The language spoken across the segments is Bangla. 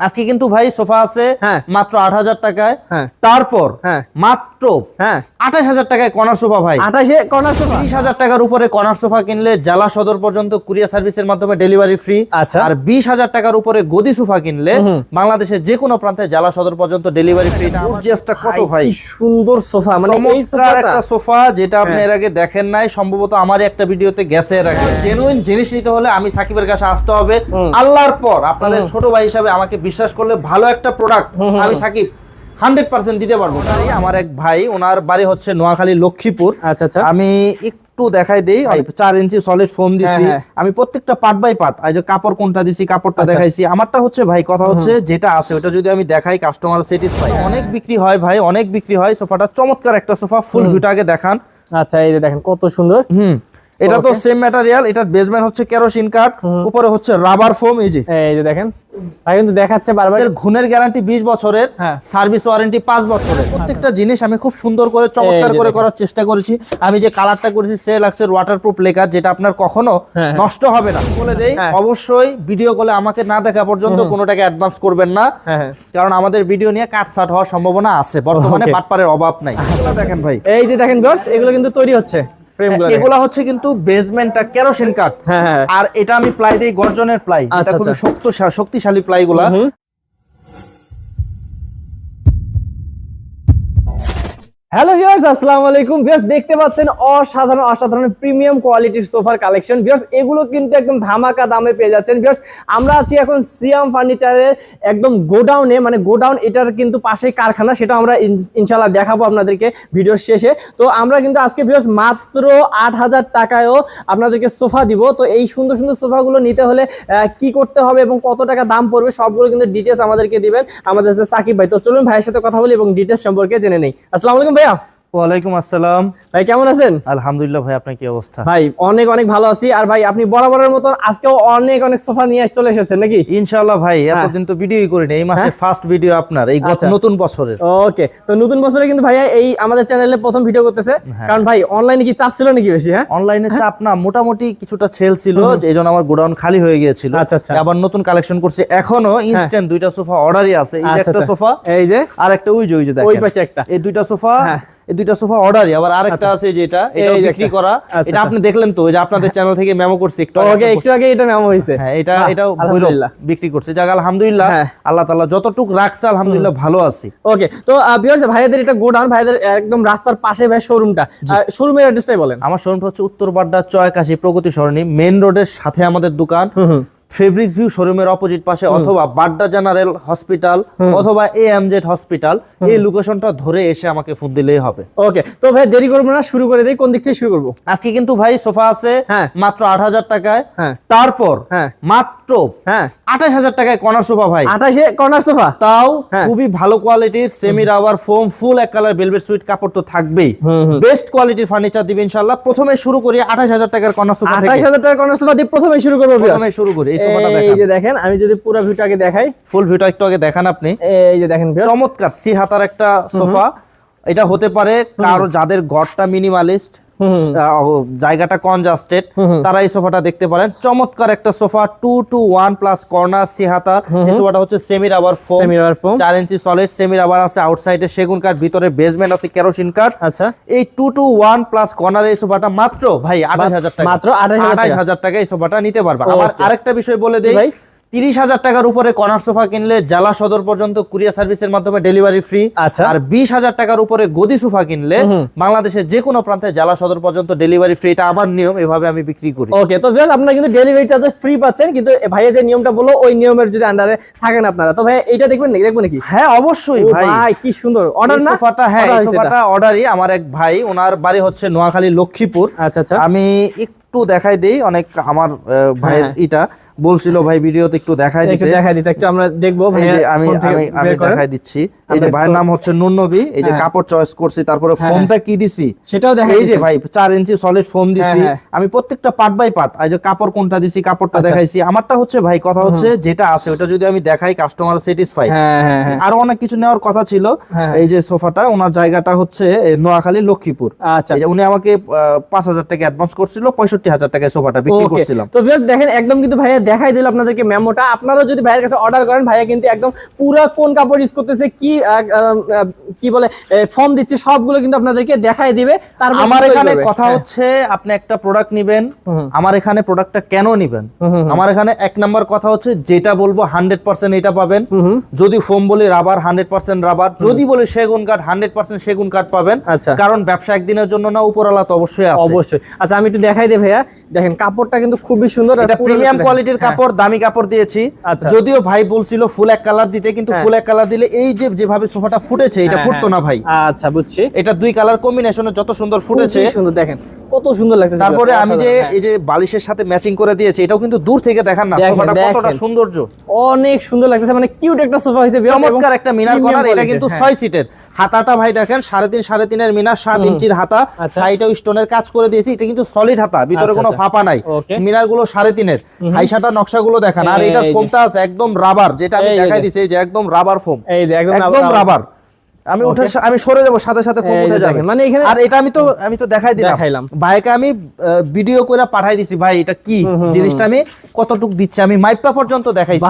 আজকে কিন্তু ভাই সোফা আছে হ্যাঁ। মাত্র আট হাজার টাকায় হ্যাঁ। তারপর হ্যাঁ। মাত্র হ্যাঁ। আঠাশ হাজার টাকায় কর্নার সোফা ভাই। আঠাশে কর্নার সোফা তিরিশ হাজার টাকার উপরে কর্নার সোফা কিনলে জেলা সদর পর্যন্ত কুরিয়ার সার্ভিসের মাধ্যমে ডেলিভারি ফ্রি আচ্ছা। আর বিশ হাজার টাকার উপরে গদি সোফা কিনলে বাংলাদেশের যে কোনো প্রান্তে জেলা সদর পর্যন্ত ডেলিভারি ফ্রি কত ভাই সুন্দর সোফা মানে এই একটা সোফা যেটা আপনি এর আগে দেখেন নাই সম্ভবত আমার একটা ভিডিওতে গেছে এর আগে। জেনুইন জিনিস নিতে হলে আমি সাকিবের কাছে আসতে হবে। আল্লাহর পর আপনাদের ছোট ভাই হিসাবে আমাকে বিশ্বাস করলে ভালো একটা প্রোডাক্ট আমি সাকিব হান্ড্রেড পার্সেন্ট দিতে পারব। আমার এক ভাই ওনার বাড়ি হচ্ছে নোয়াখালী লক্ষ্মীপুর। আচ্ছা আচ্ছা। আমি একটু দেখাই দেই এই চার ইঞ্চি সলিড ফোম দিছি। হ্যাঁ, আমি প্রত্যেকটা পার্ট বাই পার্ট এই যে কাপড় কোনটা দিছি কাপড়টা আচ্ছা। দেখাইছি। আমারটা হচ্ছে ভাই কথা হচ্ছে যেটা আছে ওটা যদি আমি দেখাই কাস্টমার স্যাটিসফাই অনেক বিক্রি হয় ভাই অনেক বিক্রি হয়। সোফাটা চমৎকার একটা সোফা ফুল ভিউটা আগে দেখান। আচ্ছা এই যে দেখেন কত সুন্দর। হুম। এটা তো সেম ম্যাটেরিয়াল এটার বেসমেন্ট হচ্ছে কেরোসিন কাঠ উপরে হচ্ছে রাবার ফোম এই যে। এই যে দেখেন। ভাই কিন্তু দেখাচ্ছে বারবার। ঘুণের গ্যারান্টি 20 বছরের হ্যাঁ। সার্ভিস ওয়ারেন্টি 5 বছরের। প্রত্যেকটা জিনিস আমি খুব সুন্দর করে চমৎকার করে করার চেষ্টা করেছি। আমি যে কালারটা করেছি সে লাগছে ওয়াটারপ্রুফ লেকার যেটা আপনার কখনো হ্যাঁ, হ্যাঁ। নষ্ট হবে না। বলে দেই হ্যাঁ। অবশ্যই ভিডিও কলে আমাকে না দেখা পর্যন্ত কোনো টাকা অ্যাডভান্স করবেন না। হ্যাঁ হ্যাঁ। কারণ আমাদের ভিডিও নিয়ে কাটসাট হওয়ার সম্ভাবনা আছে। বর্তমানে. পাটপারের অভাব নাই। দেখেন ভাই। এই যে দেখেন এগুলো কিন্তু তৈরি হচ্ছে। এগুলা হচ্ছে কিন্তু বেসমেন্টটা কেরোসিন কাঠ হ্যাঁ হ্যাঁ। আর এটা আমি প্লাই দিই গর্জনের প্লাই এটা খুব খুবই আচ্ছা। শক্ত শক্তিশালী প্লাই গুলা। হ্যালো ভিউয়ার্স আসসালামু আলাইকুম। ভিউয়ার্স দেখতে পাচ্ছেন অসাধারণ অসাধারণ প্রিমিয়াম কোয়ালিটির সোফার কালেকশন ভিউয়ার্স এগুলো কিন্তু একদম ধামাকা দামে পেয়ে যাচ্ছেন। ভিউয়ার্স আমরা আছি এখন সিয়াম ফার্নিচারের একদম গোডাউনে মানে গোডাউন এটার কিন্তু পাশেই কারখানা, সেটা আমরা ইন- ইনশাল্লাহ দেখাবো আপনাদেরকে ভিডিওর শেষে। তো আমরা কিন্তু আজকে ভিউয়ার্স মাত্র আট হাজার টাকায়ও আপনাদেরকে সোফা দিব। তো এই সুন্দর সুন্দর সোফাগুলো নিতে হলে কি করতে হবে এবং কত টাকা দাম পড়বে সবগুলো কিন্তু ডিটেলস আমাদেরকে দিবেন। আমাদের সাকিব ভাই। তো চলুন ভাইয়ের সাথে কথা বলি এবং ডিটেলস সম্পর্কে জেনে নেই। আসসালামু আলাইকুম ভাইয়া ওয়ালাইকুম আসসালাম। ভাই কেমন আছেন? আলহামদুলিল্লাহ ভাই আপনার কি অবস্থা? ভাই অনেক অনেক ভালো আছি। আর ভাই আপনি বরাবরের মতন আজকেও অনেক অনেক সোফা নিয়ে চলে এসেছেন নাকি? ইনশাআল্লাহ ভাই এতদিন তো ভিডিওই করিনি এই মাসে ফার্স্ট ভিডিও আপনার এই গত হ্যাঁ? আচ্ছা। নতুন বছরের। ওকে তো নতুন বছরে কিন্তু ভাইয়া এই আমাদের চ্যানেলে প্রথম ভিডিও করতেছে। হ্যাঁ। কারণ ভাই অনলাইনে কি চাপ ছিল নাকি বেশি হ্যাঁ? অনলাইনে চাপ না মোটামুটি কিছুটা সেল ছিল এই জন্য আমার গোডাউন খালি হয়ে গিয়েছিল। আচ্ছা, আচ্ছা। আবার নতুন কালেকশন করছে। এখনও ইনস্ট্যান্ট দুইটা সোফা অর্ডারই আছে এই আচ্ছা, একটা আচ্ছা। সোফা। এই যে? আর একটা ওই যে ওই যে ওই পাশে একটা। এই দুইটা সোফা হ্যাঁ। এই দুইটা সোফা অর্ডারই আবার আরেকটা আছে যেটা এটা বিক্রি করা। আচ্ছা, এটা আচ্ছা। আপনি দেখলেন তো যে আপনাদের চ্যানেল থেকে মেমো করছি একটু আগে। একটু আগে এটা নাম হয়েছে হ্যাঁ এটা এটাও আলহামদুলিল্লাহ। বিক্রি করছে। যাক আলহামদুলিল্লাহ হ্যাঁ। আল্লাহ তাআলা যতটুক রাখছে আলহামদুলিল্লাহ ভালো আছি। ওকে তো ভিউয়ার্স ভাইয়াদের এটা গোডাউন ভাইয়াদের একদম রাস্তার পাশে ভাই শোরুমটা শোরুমের অ্যাড্রেসটাই বলেন। আমার শোরুমটা হচ্ছে উত্তর বাড্ডা চয়কাশি প্রগতি সরণি মেন রোডের সাথে আমাদের দোকান। ফেব্রিক্স ভিউ শোরুমের অপোজিট পাশে অথবা বাড্ডা জেনারেল হসপিটাল অথবা এ এম জেড হসপিটাল এই লোকেশনটা ধরে এসে আমাকে ফোন দিলেই হবে। ওকে তো ভাই দেরি করব না শুরু করে দিই কোন দিক থেকে শুরু করব? আজকে কিন্তু ভাই সোফা আছে হ্যাঁ। মাত্র আট হাজার টাকায়। হ্যাঁ। তারপর হ্যাঁ। মাত্র আঠাশ হাজার টাকায় কর্নার সোফা ভাই। আঠাশে কর্নার সোফা? তাও। খুবই ভালো কোয়ালিটির সেমি রাবার ফোম ফুল এক কালার ভেলভেট সুইট কাপড় তো থাকবেই। বেস্ট কোয়ালিটির ফার্নিচার দিবে ইনশাআল্লাহ। প্রথমে শুরু করি আঠাশ হাজার টাকার কর্নার সোফা আঠাশ থেকে। হাজার টাকা কর্নার সোফা দিয়ে প্রথমে শুরু করব। প্রথমে শুরু করি এই যে দেখেন আমি যদি পুরো ভিউটা আগে দেখাই। ফুল ভিউটা একটু আগে দেখান আপনি। এই যে দেখেন। চমৎকার সি হাতার একটা সোফা। এটা হতে পারে কারও যাদের ঘরটা মিনিমালিস্ট জায়গাটা কনজাস্টেড। তারা এই সোফাটা দেখতে পারেন। চমৎকার একটা sofa two two one plus corner C হাতার এই সোফাটা হচ্ছে সেমি রাবার ফোম। চার ইঞ্চি সলিড সেমি রাবার আছে। আউটসাইডে সেগুন কাঠ ভিতরে বেসমেন্ট আছে কেরোসিন কাঠ। আচ্ছা। এই two two one plus corner এই সোফাটা মাত্র ভাই আঠাশ হাজার টাকা। মাত্র আঠাশ হাজার টাকা। এই সোফাটা নিতে পারবে। আবার আরেকটা বিষয় বলে দেই। ভাই? তিরিশ হাজার টাকার উপরে কর্নার সোফা কিনলে জেলা সদর পর্যন্ত কুরিয়ার সার্ভিসের মাধ্যমে ডেলিভারি ফ্রি। আচ্ছা। আর বিশ হাজার টাকার উপরে গদি সোফা কিনলে বাংলাদেশের যে কোনো প্রান্তে জেলা সদর পর্যন্ত ডেলিভারি ফ্রি। এটা আমার নিয়ম এভাবে আমি বিক্রি করি। ওকে তো ভিউয়ার্স আপনারা কিন্তু ডেলিভারি চার্জেস ফ্রি পাচ্ছেন কিন্তু ভাইয়া যে নিয়মটা বলল ওই নিয়মের যদি আন্ডারে থাকেন আপনারা। তো ভাই এইটা দেখবেন নাকি? দেখবেন নাকি? হ্যাঁ অবশ্যই ভাই। ভাই কি সুন্দর। অর্ডার না? সোফাটা হ্যাঁ সোফাটা অর্ডারই আমার এক ভাই ওনার বাড়ি হচ্ছে নোয়াখালী লক্ষ্মীপুর। আচ্ছা আচ্ছা। আমি একটু দেখাই দেই অনেক আমার ভাইয়ের হ্যাঁ। বলছিল ভাই ভিডিওতে একটু দেখাই দিতে। দেখাই দিতে একটু আমরা দেখব যে আমি আমি আমি দেখাই দিচ্ছি। এই যে ভাইয়ের নাম হচ্ছে নুননবী এই যে হ্যাঁ। কাপড় চয়েস করছি তারপরে হ্যাঁ, ফোমটা কি দিছি? সেটাও দেখাই এই যে ভাই চার ইঞ্চি সলিড ফোম দিছি। হ্যাঁ। আমি প্রত্যেকটা পার্ট বাই পার্ট এই যে কাপড় কোনটা দিছি কাপড়টা আচ্ছা। দেখাইছি। আমারটা হচ্ছে ভাই কথা হচ্ছে যেটা আছে ওটা যদি আমি দেখাই কাস্টমার স্যাটিসফাই হ্যাঁ হ্যাঁ হ্যাঁ। আরও অনেক কিছু নেওয়ার কথা ছিল। এই যে সোফাটা ওনার জায়গাটা হচ্ছে নোয়াখালী লক্ষ্মীপুর। আচ্ছা। এই যে উনি আমাকে পাঁচ হাজার টাকা অ্যাডভান্স করছিল পঁয়ষট্টি হাজার টাকায় সোফাটা বিক্রি করছিলাম। তো ভিউয়ার্স দেখেন একদম কিন্তু ভাইয়া দেখাই দিল আপনাদেরকে মেমোটা। আপনারা যদি ভাইয়ের কাছে অর্ডার করেন ভাইয়া কিন্তু একদম পুরো কোন কাপড় ইউজ করতেছে কি কি বলে ফর্ম দিচ্ছে সবগুলো কিন্তু আপনাদেরকে দেখাই দিবে। তারপর আমার এখানে কথা হ্যাঁ। হচ্ছে আপনি একটা প্রোডাক্ট নিবেন আমার এখানে প্রোডাক্টটা কেন নিবেন? আমার এখানে এক নাম্বার কথা হচ্ছে যেটা বলব হান্ড্রেড পার্সেন্ট এটা পাবেন। যদি ফোম বলি রাবার হান্ড্রেড পার্সেন্ট রাবার যদি বলি সেগুন কাঠ হান্ড্রেড পার্সেন্ট সেগুন কাঠ পাবেন। আচ্ছা। কারণ ব্যবসা একদিনের জন্য না উপরওয়ালা তো অবশ্যই আছে। অবশ্যই। আচ্ছা আমি একটু দেখাই দিই ভাইয়া। দেখেন কাপড়টা কিন্তু খুবই সুন্দর এটা প্রিমিয়াম দেখেন। কোয়ালিটির হ্যাঁ। কাপড় দামি কাপড় দিয়েছি আচ্ছা। যদিও ভাই বলছিল ফুল এক কালার দিতে কিন্তু হ্যাঁ। ফুল এক কালার দিলে এই যে যেভাবে সোফাটা ফুটেছে এটা হ্যাঁ, ফুটতো না ভাই আচ্ছা বুঝছি এটা দুই কালার কম্বিনেশনে যত সুন্দর ফুটেছে সুন্দর দেখেন কত সুন্দর লাগতেছে তারপরে আমি যে। এই যে বালিশের সাথে ম্যাচিং করে দিয়েছি এটাও কিন্তু দূর থেকে দেখান না সোফাটা কতটা সৌন্দর্য অনেক সুন্দর লাগতেছে মানে কিউট একটা সোফা হয়েছে চমৎকার একটা মিনার কর্নার এটা কিন্তু। সিটের হাতাটা ভাই দেখেন সাড়ে তিন সাড়ে মিনার সাত ইঞ্চির হাতা আচ্ছা। সাইডেও স্টোনের কাজ করে দিয়েছি এটা কিন্তু সলিড হাতা ভিতরে আচ্ছা, কোনো। ফাঁপা নাই মিনারগুলো সাড়ে তিনের হাইসাটা নকশাগুলো দেখান। আর এটার ফোমটা আছে একদম রাবার যেটা আমি দেখাই দিছি এই যে একদম রাবার ফোম এই যে একদম রাবার আমি উঠে আমি সরে যাব সাথে সাথে ফোম উঠে যাবে। মানে এখানে- আর এটা আমি তো আমি তো দেখাই দিলাম। ভাইকে আমি ভিডিও করে পাঠাই দিছি ভাই এটা কি? জিনিসটা আমি কতটুক দিচ্ছি? আমি মাইপা পর্যন্ত দেখাইছি।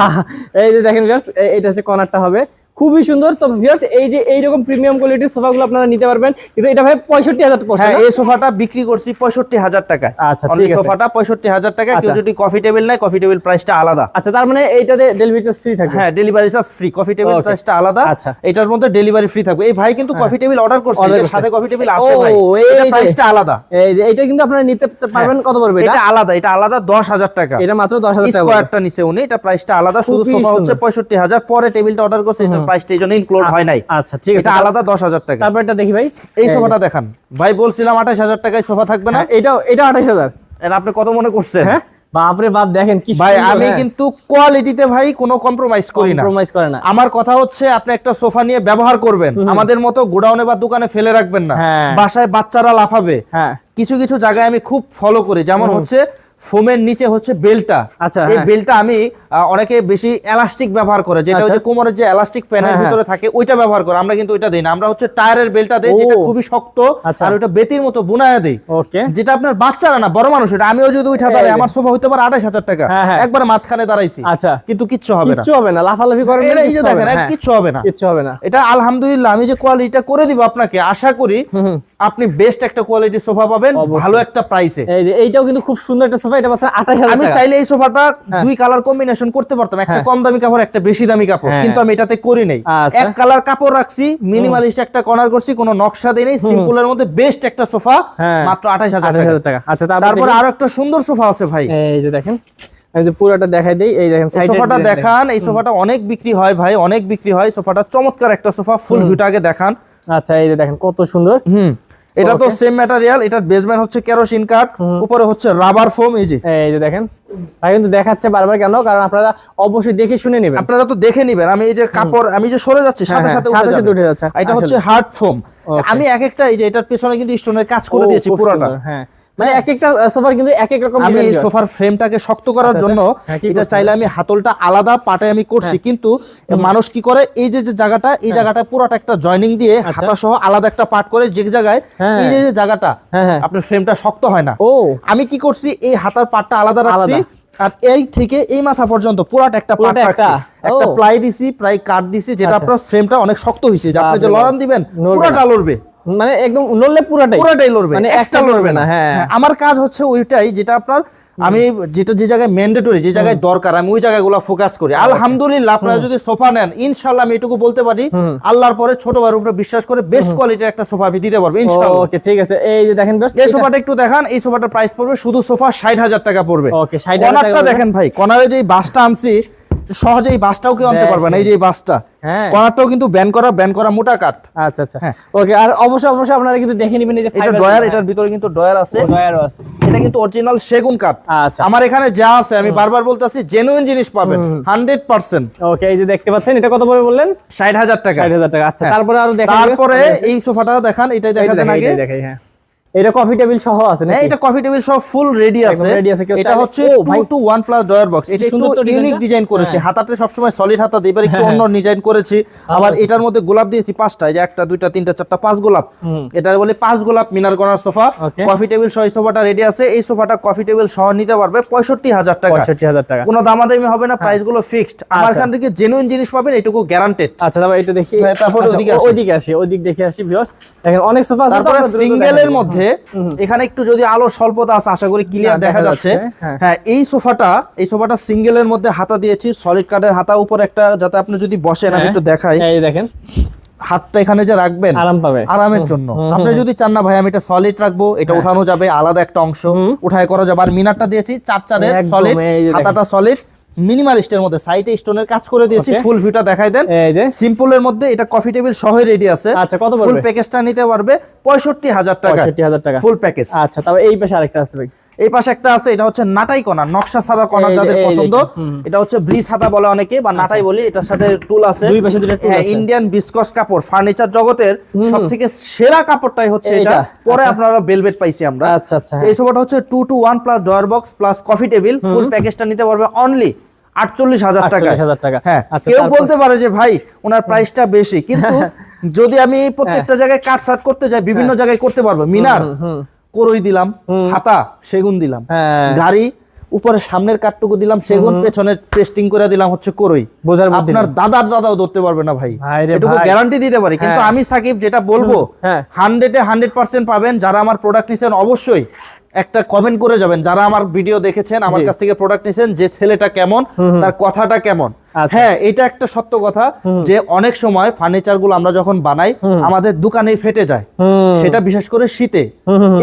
এই যে দেখেন জাস্ট এটা হচ্ছে কর্নারটা হবে। খুবই সুন্দর। তো ভিউয়ার্স এই যে এইরকম প্রিমিয়াম কোয়ালিটির সোফাগুলো আপনারা নিতে পারবেন। কিন্তু এটা ভাই পঁয়ষট্টি হাজার পড়ছে হ্যাঁ এই সোফাটা বিক্রি করছি পঁয়ষট্টি হাজার টাকা আচ্ছা, আছে। সোফাটা পঁয়ষট্টি হাজার টাকা কেউ আচ্ছা। যদি কফি টেবিল নেয় কফি টেবিল প্রাইসটা আলাদা। আচ্ছা তার মানে এইটাতে ডেলিভারি চার্জ ফ্রি থাকবে? হ্যাঁ delivery charge free coffee table প্রাইসটা আলাদা। আচ্ছা। এটার মধ্যে ডেলিভারি ফ্রি থাকবে। এই ভাই কিন্তু কফি টেবিল অর্ডার করছে। করছে। সাথে কফি টেবিল আছে ভাই। এই এটা প্রাইসটা আলাদা। এই যে এইটা কিন্তু আপনারা নিতে পারবেন। কত পড়বে এটা? এটা আলাদা। এটা আলাদা দশ হাজার টাকা। এটা মাত্র দশ হাজার টাকা পড়বে। স্কোয়ারটা নিচে উনি। এটা প্রাইসটা আলাদা। শুধু সোফা হচ্ছে সুন্দর। পঁয়ষট্টি হাজার। পরে টেবিলটা অর্ডার করছে এটার প্রাইসটা এই জন্য ইনক্লুড হয় নাই। আচ্ছা ঠিক আছে। আলাদা দশ হাজার টাকা। তারপর এটা দেখি ভাই। এই সোফাটা দেখান। ভাই বলছিলাম আঠাশ হাজার টাকায় সোফা থাকবে না? হ্যাঁ, এটাও এটা আঠাশ হাজার। আপনি কত মনে করছেন? হ্যাঁ? বাপরে বাপ দেখেন কি ভাই আমি হ্যাঁ। কিন্তু কোয়ালিটিতে ভাই কোনো কম্প্রোমাইজ করি না। কম্প্রোমাইজ করে না। আমার কথা হচ্ছে আপনি একটা সোফা নিয়ে ব্যবহার করবেন। আমাদের মতো গোডাউনে বা দোকানে ফেলে রাখবেন না। হ্যাঁ। বাসায় বাচ্চারা লাফাবে। হ্যাঁ। কিছু কিছু জায়গায় আমি খুব ফলো করি। যেমন হচ্ছে ফোমের নিচে হচ্ছে বেলটা। আচ্ছা, এই হ্যাঁ। বেলটা আমি অনেকে বেশি এলাস্টিক ব্যবহার করে যেটা আচ্ছা। হচ্ছে কোমরের যে এলাস্টিক প্যানের হ্যাঁ। ভিতরে থাকে ওইটা ব্যবহার করে। আমরা কিন্তু ওইটা দেই না। আমরা হচ্ছে টায়ারের বেলটা দেই যেটা খুবই শক্ত আচ্ছা। আর ওইটা বেতির মতো বুনায়া দেই। ওকে। যেটা আপনার বাচ্চারা না বড় মানুষ এটা আমিও যদি উঠা দাঁড়াই আমার সোফা হইতে পারে আঠাশ হাজার টাকা। হ্যাঁ। একবার মাঝখানে দাঁড়াইছি। আচ্ছা। কিন্তু কিচ্ছু হবে না। কিচ্ছু হবে না লাফালাফি করেন এই যে দেখেন কিচ্ছু হবে না। কিচ্ছু হবে না। এটা আলহামদুলিল্লাহ আমি যে কোয়ালিটিটা করে দিব আপনাকে আশা করি আপনি বেস্ট একটা কোয়ালিটির সোফা পাবেন ভালো একটা প্রাইসে এইটাও কিন্তু খুব সুন্দর একটা সোফা। এটা পাচ্ছেন আঠাশ হাজার আমি চাইলে এই সোফাটা দুই কালার কম্বিনেশন করতে পারতাম। একটা হ্যাঁ। কম দামি কাপড় একটা বেশি দামি কাপড়। হ্যাঁ। কিন্তু আমি এটাতে করি নাই। আচ্ছা। এক কালার কাপড় রাখছি মিনিমালিস্ট একটা কর্নার করছি কোনো নকশা দেই নাই সিম্পলের মধ্যে বেস্ট একটা সোফা হ্যাঁ। মাত্র আঠাশ হাজার আঠাশ হাজার টাকা। আচ্ছা তারপর আরও একটা সুন্দর সোফা আছে ভাই। এই যে দেখেন পুরোটা দেখাই দেই এই দেখেন সোফাটা দেখান। এই সোফাটা অনেক বিক্রি হয় ভাই অনেক বিক্রি হয়। সোফাটা চমৎকার একটা সোফা ফুল ভিউটা আগে দেখান। আচ্ছা এই যে দেখেন কত সুন্দর। হুম। এটা তো. সেম ম্যাটেরিয়াল এটার বেসমেন্ট হচ্ছে কেরোসিন কাঠ উপরে হচ্ছে রাবার ফোম এই যে। এই যে দেখেন। ভাই কিন্তু দেখাচ্ছে বারবার কেন? কারণ আপনারা অবশ্যই দেখে শুনে নেবেন। আপনারা তো দেখে নিবেন আমি এই যে কাপড় আমি যে সরে যাচ্ছি সাথে হ্যাঁ, সাথে সাথে উঠে যাচ্ছে, এটা হচ্ছে হার্ড ফোম আমি এক একটা এই যে এটার পেছনে কিন্তু স্টোনের কাজ করে দিয়েছি পুরোটা। হ্যাঁ। মানে এক একটা সোফার কিন্তু এক এক রকম আমি এই সোফার ফ্রেমটাকে শক্ত করার আচ্ছা, জন্য আচ্ছা। হ্যাঁ, এটা চাইলে আমি হাতলটা আলাদা পাটে আমি করছি কিন্তু মানুষ কি করে এই যে যে জায়গাটা এই জায়গাটা পুরোটা একটা জয়েনিং দিয়ে হ্যাঁ। আচ্ছা। হাতা সহ আলাদা একটা পাট করে যে জায়গায় হ্যাঁ। এই যে জায়গাটা হ্যাঁ, হ্যাঁ। আপনার ফ্রেমটা শক্ত হয় না ও আমি কি করছি এই হাতার পাটটা আলাদা রাখছি। আর এই থেকে এই মাথা পর্যন্ত পুরাটা একটা পাট রাখছি একটা? প্লাই দিছি প্রায় কাট দিছি যেটা। আপনার ফ্রেমটা অনেক শক্ত হয়েছে যে আপনি যে লড়ান। দিবেন পুরাটা লড়বে মানে একদম নড়লে পুরাটাই। পুরাটাই লড়বে মানে এক্সট্রা লড়বে না। হ্যাঁ। হ্যাঁ, আমার কাজ হচ্ছে ওইটাই যেটা আপনার আমি যেটা যে জায়গায় ম্যান্ডেটরি যে জায়গায় দরকার আমি ওই জায়গাগুলো ফোকাস করি। আলহামদুলিল্লাহ আপনারা যদি সোফা নেন ইনশাআল্লাহ আমি এটুকু বলতে পারি আল্লাহর পরে ছোট ভাইয়ের উপরে বিশ্বাস করে বেস্ট কোয়ালিটির একটা সোফা আমি দিতে পারব ইনশাআল্লাহ। ওকে ঠিক আছে। এই যে দেখেন এই সোফাটা একটু দেখান এই সোফাটার প্রাইস পড়বে শুধু সোফা ষাট হাজার টাকা পড়বে। Okay, 60,000 টাকা দেখেন ভাই কর্নারে যে বাসটা আনছি সহজে এই বাসটাও কেউ আনতে পারবে না এই যে বাসটা। কর্নারটাও কিন্তু ব্যান করা ব্যান করা মোটা কাঠ। আচ্ছা আচ্ছা। হ্যাঁ। ওকে আর অবশ্যই অবশ্যই আপনারা কিন্তু দেখে নেবেন এই যে এটা ডয়ার। এটার ভিতরে কিন্তু ডয়ার আছে। ডয়ারও আছে। এটা কিন্তু অরিজিনাল সেগুন কাঠ। আচ্ছা। আমার এখানে যা আছে আমি বারবার বলতেছি জেনুইন জিনিস পাবেন। হান্ড্রেড পার্সেন্ট ওকে এই যে দেখতে পাচ্ছেন এটা কত পড়বে বললেন? ষাট হাজার টাকা। ষাট হাজার টাকা। আচ্ছা হ্যাঁ। তারপরে আরও তারপরে এই সোফাটা দেখান এটাই দেখাতেন আগে। দেখাই হ্যাঁ। এটা কফি টেবিল সহ আছে হ্যাঁ নাকি? এটা কফি টেবিল সব ফুল রেডি আছে। এটা হচ্ছে ও ভাই। 2 টু 1 প্লাস ড্রয়ার বক্স এটা একটু ইউনিক ডিজাইন করেছে। হ্যাঁ। হাতাতে সবসময় সলিড হাতা দিয়ে এবার একটু অন্য ডিজাইন করেছি। আবার এটার মধ্যে গোলাপ দিয়েছি পাঁচটা এই যে একটা দুইটা তিনটা চারটা পাঁচ গোলাপ। এটা বলে পাঁচ গোলাপ মিনার কর্নার সোফা। কফি টেবিল সহ এই সোফাটা রেডি আছে। এই সোফাটা কফি টেবিল সহ নিতে পারবে পঁয়ষট্টি হাজার টাকা। পঁয়ষট্টি হাজার টাকা। কোনো দামাদামি হবে না প্রাইসগুলো ফিক্সড আমার আচ্ছা। এখান থেকে জেনুইন জিনিস পাবেন এটুকু গ্যারান্টেড আচ্ছা তারপর এটা দেখি। হ্যাঁ, তারপর আচ্ছা, ওদিকে আসি। ওইদিকে আসি ওইদিক দেখে আসি ভিউয়ার্স দেখেন অনেক সোফা আছে তারপরে সিঙ্গেলের দেখাই মধ্যে এখানে একটু যদি আলো স্বল্পতা আছে আশা করি ক্লিয়ার দেখা যাচ্ছে। হ্যাঁ। হ্যাঁ এই সোফাটা এই সোফাটা সিঙ্গেলের মধ্যে হাতা দিয়েছি সলিড কাঠের হাতা উপর একটা যাতে আপনি যদি বসেন আমি হ্যাঁ, একটু দেখাই। এই দেখেন। হাতটা এখানে যে রাখবেন আরাম পাবে। আরামের জন্য। আপনি যদি চান না ভাই আমি এটা সলিড রাখব এটা হ্যাঁ। উঠানো যাবে আলাদা একটা অংশ। উঠায় করা যাবে। আর মিনারটা দিয়েছি চার চারের সলিড। হাতাটা সলিড মিনিমালিস্টের মধ্যে সাইডে স্টোনের কাজ করে দিয়েছি ফুল ভিউটা দেখাই দেন। এই যে। সিম্পলের মধ্যে এটা কফি টেবিল সহ রেডি আছে। আচ্ছা, কত ফুল? প্যাকেজটা নিতে পারবে পঁয়ষট্টি হাজার টাকা। পঁয়ষট্টি হাজার টাকা। ফুল প্যাকেজ আচ্ছা তবে এই পাশে আরেকটা আছে ভাই। এই পাশে একটা আছে এটা হচ্ছে নাটাই কণা নকশা সাদা কণা যাদের পছন্দ এটা হচ্ছে ব্রিজ হাতা বলে অনেকে বা নাটাই বলি এটার সাথে টুল আছে। দুই পাশে দুইটা tool হ্যাঁ আছে। ইন্ডিয়ান বিসকস কাপড় ফার্নিচার জগতের সব থেকে সেরা কাপড়টাই হচ্ছে এটা। পরে আপনারা বেলভেট পাইছি আমরা। আচ্ছা আচ্ছা এই সোফাটা হচ্ছে two two one plus drawer box plus coffee table full প্যাকেজটা নিতে পারবে অনলি আটচল্লিশ হাজার টাকা। হ্যাঁ আচ্ছা, কেউ বলতে পারে যে ভাই ওনার প্রাইসটা বেশি। কিন্তু যদি আমি প্রত্যেকটা জায়গায় কাট সাট করতে যাই বিভিন্ন জায়গায় করতে পারব। মিনার। করই দিলাম হাতা সেগুন দিলাম। হ্যাঁ। গাড়ি উপরে সামনের কাঠটুকু দিলাম সেগুন পেছনের টেস্টিং করে দিলাম হচ্ছে করই। বোঝার আপনার দাদার দাদাও ধরতে পারবে না ভাই। এটুকু গ্যারান্টি দিতে পারি। কিন্তু হ্যাঁ। আমি সাকিব যেটা বলব। হান্ড্রেডে হান্ড্রেড পার্সেন্ট পাবেন। যারা আমার প্রোডাক্ট নিচ্ছেন অবশ্যই একটা কমেন্ট করে যাবেন যারা আমার ভিডিও দেখেছেন আমার কাছ থেকে প্রোডাক্ট নিয়েছেন যে ছেলেটা কেমন তার কথাটা কেমন। আচ্ছা। হ্যাঁ এটা একটা সত্য কথা যে অনেক সময় ফার্নিচারগুলো আমরা যখন বানাই আমাদের দোকানে ফেটে যায়। সেটা বিশেষ করে শীতে।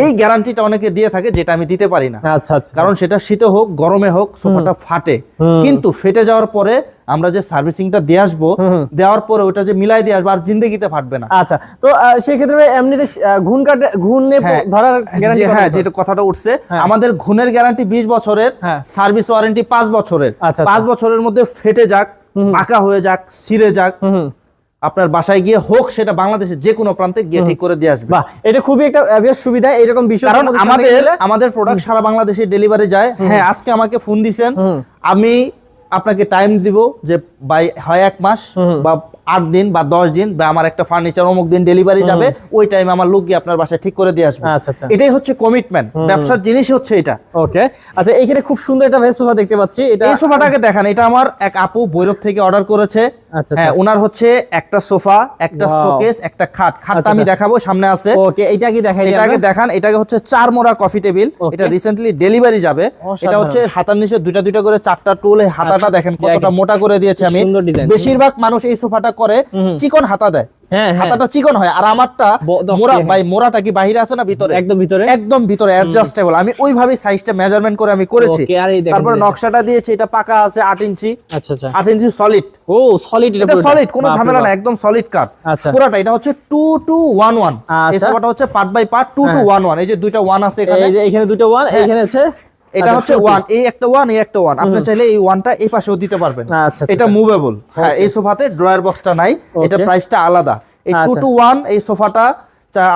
এই গ্যারান্টিটা অনেকে দিয়ে থাকে যেটা আমি দিতে পারি না। আচ্ছা আচ্ছা। কারণ সেটা শীতে হোক গরমে হোক সোফাটা ফাটে। কিন্তু ফেটে যাওয়ার পরে আমরা যে সার্ভিসিংটা দিয়ে আসব দেওয়ার পরে ওটা যে মিলাই দিয়ে আসব আর জিন্দগিতে ফাটবে না। আচ্ছা তো সেক্ষেত্রে এমনিতে ঘুণ কাটে ঘুণে হ্যাঁ, ধরার গ্যারান্টি হ্যাঁ যেটা কথাটা উঠছে আমাদের ঘুনের গ্যারান্টি বিশ বছরের হ্যাঁ। সার্ভিস ওয়ারেন্টি পাঁচ বছরের। আচ্ছা, পাঁচ বছরের মধ্যে ফেটে যাক বাঁকা হয়ে যাক ছিঁড়ে যাক। আপনার বাসায় গিয়ে হোক সেটা বাংলাদেশের যে কোনো প্রান্তে গিয়ে ঠিক করে দিয়ে আসবে। এটা খুবই একটা বেশ সুবিধা এরকম বিষয় কারণ আমাদের আমাদের প্রোডাক্ট সারা বাংলাদেশে ডেলিভারি যায়। হ্যাঁ আজকে আমাকে ফোন দিছেন। আমি আপনাকে টাইম দিব যে বাই হয় এক মাস বা আট দিন বা দশ দিন বা আমার একটা ফার্নিচার অমুক দিন ডেলিভারি যাবে ওই টাইম আমার লোক গিয়ে আপনার বাসায় ঠিক করে দিয়ে আসবে। আচ্ছা, আচ্ছা। এটাই হচ্ছে কমিটমেন্ট ব্যবসার জিনিস হচ্ছে এটা। ওকে আচ্ছা এইখানে খুব সুন্দর একটা সোফা দেখতে পাচ্ছি। এটা এই সোফাটাকে দেখান এটা আমার এক আপু ভৈরব থেকে অর্ডার করেছে। আচ্ছা, হ্যাঁ ওনার হচ্ছে একটা সোফা একটা শোকেস একটা খাট। খাটটা আমি। দেখাবো সামনে আছে। ওকে এটা কি দেখাই এটাকে দেখান এটাকে হচ্ছে চার মোড়া কফি টেবিল এটা রিসেন্টলি ডেলিভারি যাবে। এটা হচ্ছে হাতার নিচে দুইটা দুইটা করে চারটা টুল হাতাটা দেখেন কতটা। মোটা করে দিয়েছে আমি বেশিরভাগ মানুষ এই সোফাটা করে চিকন হাতা দেয়। হ্যাঁ হ্যাঁ। হাতাটা চিকন হয় আর আমারটা ব- দশ মোড়া দিয়ে, ভাই মোড়াটা কি বাহিরে আছে না ভিতরে? একদম ভিতরে। একদম ভিতরে অ্যাডজাস্টেবল আমি ওইভাবে সাইজটা মেজারমেন্ট করে আমি করেছি। তারপর নকশাটা দিয়েছি এটা পাকা আছে আট ইঞ্চি। আচ্ছা আচ্ছা। ইঞ্চি সলিড ও সলিড এটা সলিড কোনো ঝামেলা। না একদম সলিড কাট আচ্ছা। পুরোটা এটা হচ্ছে টু টু ওয়ান ওয়ান এই। সোফাটা হচ্ছে part by part two two হ্যাঁ। ওয়ান ওয়ান এই যে দুইটা ওয়ান আছে এখানে। এই যে এখানে দুটো ওয়ান এখানে হচ্ছে এটা আচ্ছা, হচ্ছে। ওয়ান এই একটা ওয়ান এই একটা ওয়ান আপনি চাইলে এই ওয়ানটা এই পাশেও দিতে পারবেন। আচ্ছা, আচ্ছা, এটা। মুভেবল হ্যাঁ এই সোফাতে ড্রয়ার বক্সটা নাই এটা প্রাইসটা আলাদা। এই টু। টু ওয়ান এই সোফাটা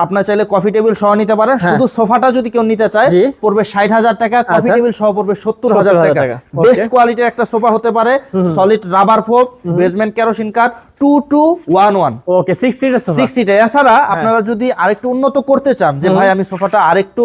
আপনার চাইলে কফি টেবিল সহ নিতে পারেন। শুধু সোফাটা যদি কেউ নিতে চায় পড়বে ষাট হাজার টাকা কফি। টেবিল সহ পড়বে সত্তর হাজার টাকা। টাকা। বেস্ট কোয়ালিটির একটা সোফা হতে পারে solid rubber foam basement kerosene কাঠ two two one one okay six seater six seater এছাড়া আপনারা যদি আরেকটু উন্নত করতে চান যে ভাই আমি সোফাটা আরেকটু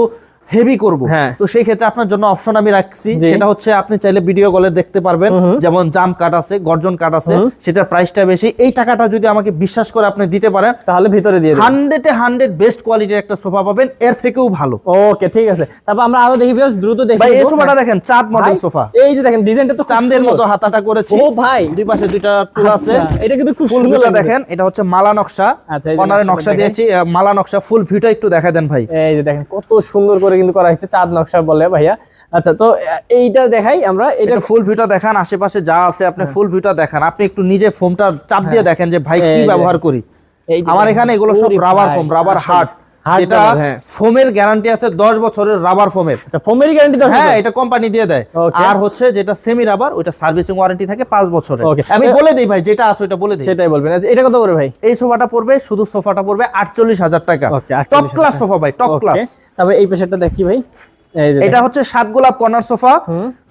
হেভি করব। হ্যাঁ। তো সেই ক্ষেত্রে আপনার জন্য অপশন আমি রাখছি। সেটা হচ্ছে আপনি চাইলে ভিডিও কলে দেখতে পারবেন। যেমন জাম কাট আছে গর্জন কাট আছে সেটার প্রাইসটা বেশি। এই টাকাটা যদি আমাকে বিশ্বাস করে আপনি দিতে পারেন তাহলে ভিতরে দিয়ে হান্ড্রেডে হান্ড্রেড বেস্ট কোয়ালিটির একটা সোফা পাবেন। এর থেকেও ভালো। ওকে ঠিক আছে। তারপর আমরা আরও দেখি বেশ দ্রুত দেখি ভাই এই সোফাটা দেখেন চাঁদ মডেল সোফা। এই যে দেখেন ডিজাইনটা তো চাঁদের মতো হাতাটা করেছি। ও ভাই। দুই পাশে দুইটা টুল আছে। আচ্ছা, এটা কিন্তু খুব সুন্দর দেখেন এটা হচ্ছে মালা নকশা। আচ্ছা, কর্নারে নকশা দিয়েছি মালা নকশা ফুল ভিউটা একটু দেখা দেন ভাই। এই যে দেখেন কত সুন্দর করে কিন্তু করা হয়েছে চাঁদ নকশা বলে ভাইয়া। আচ্ছা তো এইটা দেখাই আমরা এটা ফুল ভিউটা দেখান আশেপাশে যা আছে আপনি ফুল ভিউটা দেখান। আপনি একটু নিজে ফোমটা চাপ দিয়ে দেখেন যে ভাই হ্যাঁ। কি ব্যবহার করি। আমার এখানে এগুলো সব রাবার ফোম রাবার আসলে। হার্ট যেটা হ্যাঁ। ফোমের গ্যারান্টি আছে দশ বছরের রাবার ফোমের আচ্ছা ফোমেরই গ্যারান্টি তো হ্যাঁ এটা কোম্পানি দিয়ে দেয়। আর হচ্ছে যেটা সেমি রাবার ওটা সার্ভিসিং ওয়ারেন্টি থাকে পাঁচ বছরের। আমি বলে দিই ভাই যেটা আছে ওটা বলে দেই। সেটাই বলবেন। আচ্ছা, এটা কত করে ভাই? এই সোফাটা পড়বে শুধু সোফাটা পড়বে আটচল্লিশ হাজার টাকা। টপ ক্লাস সোফা ভাই টপ ক্লাস তবে এই পেশাটা দেখি ভাই। এটা হচ্ছে সাত গোলাপ কর্নার সোফা।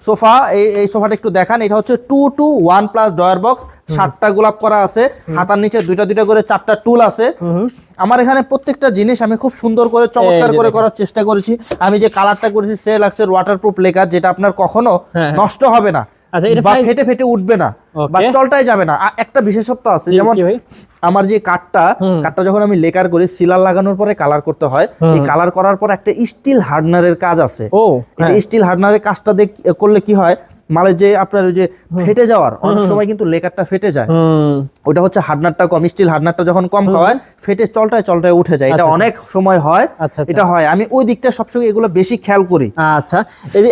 সোফা এই এই সোফাটা একটু দেখান। এটা হচ্ছে two two one plus drawer box. সাতটা গোলাপ করা আছে। হাতার নিচে দুইটা দুইটা করে চারটা টুল আছে। আমার এখানে প্রত্যেকটা জিনিস আমি খুব সুন্দর করে চমৎকার করে করার চেষ্টা করেছি। আমি যে কালারটা করেছি সে লাগছে ওয়াটারপ্রুফ লেখা যেটা আপনার কখনো হ্যাঁ, হ্যাঁ। নষ্ট হবে না। আচ্ছা, এটা ফেটে ফেটে উঠবে না বা চলটাই যাবে না। একটা বিশেষত্ব আছে যেমন আমার যে কাঠটা কাঠটা যখন আমি লেকার করি সিলার লাগানোর পরে কালার করতে হয়। এই কালার করার পর একটা স্টিল হার্ডনারের কাজ আছে। ও হ্যাঁ। স্টিল হার্ডনারের কাজটা দেখ করলে কি হয়? মালে যে আপনার ওই যে ফেটে যাওয়ার অনেক সময় কিন্তু লেকারটা ফেটে যায়। ওটা হচ্ছে হার্ডনারটা কম স্টিল হার্ডনারটা যখন কম খাওয়ায় ফেটে চলটায় চলটায় উঠে যায়। এটা আচ্ছা, আচ্ছা। অনেক সময় হয় আচ্ছা। এটা হয়। আমি ওই দিকটা সবসময় এগুলো বেশি খেয়াল করি। আচ্ছা।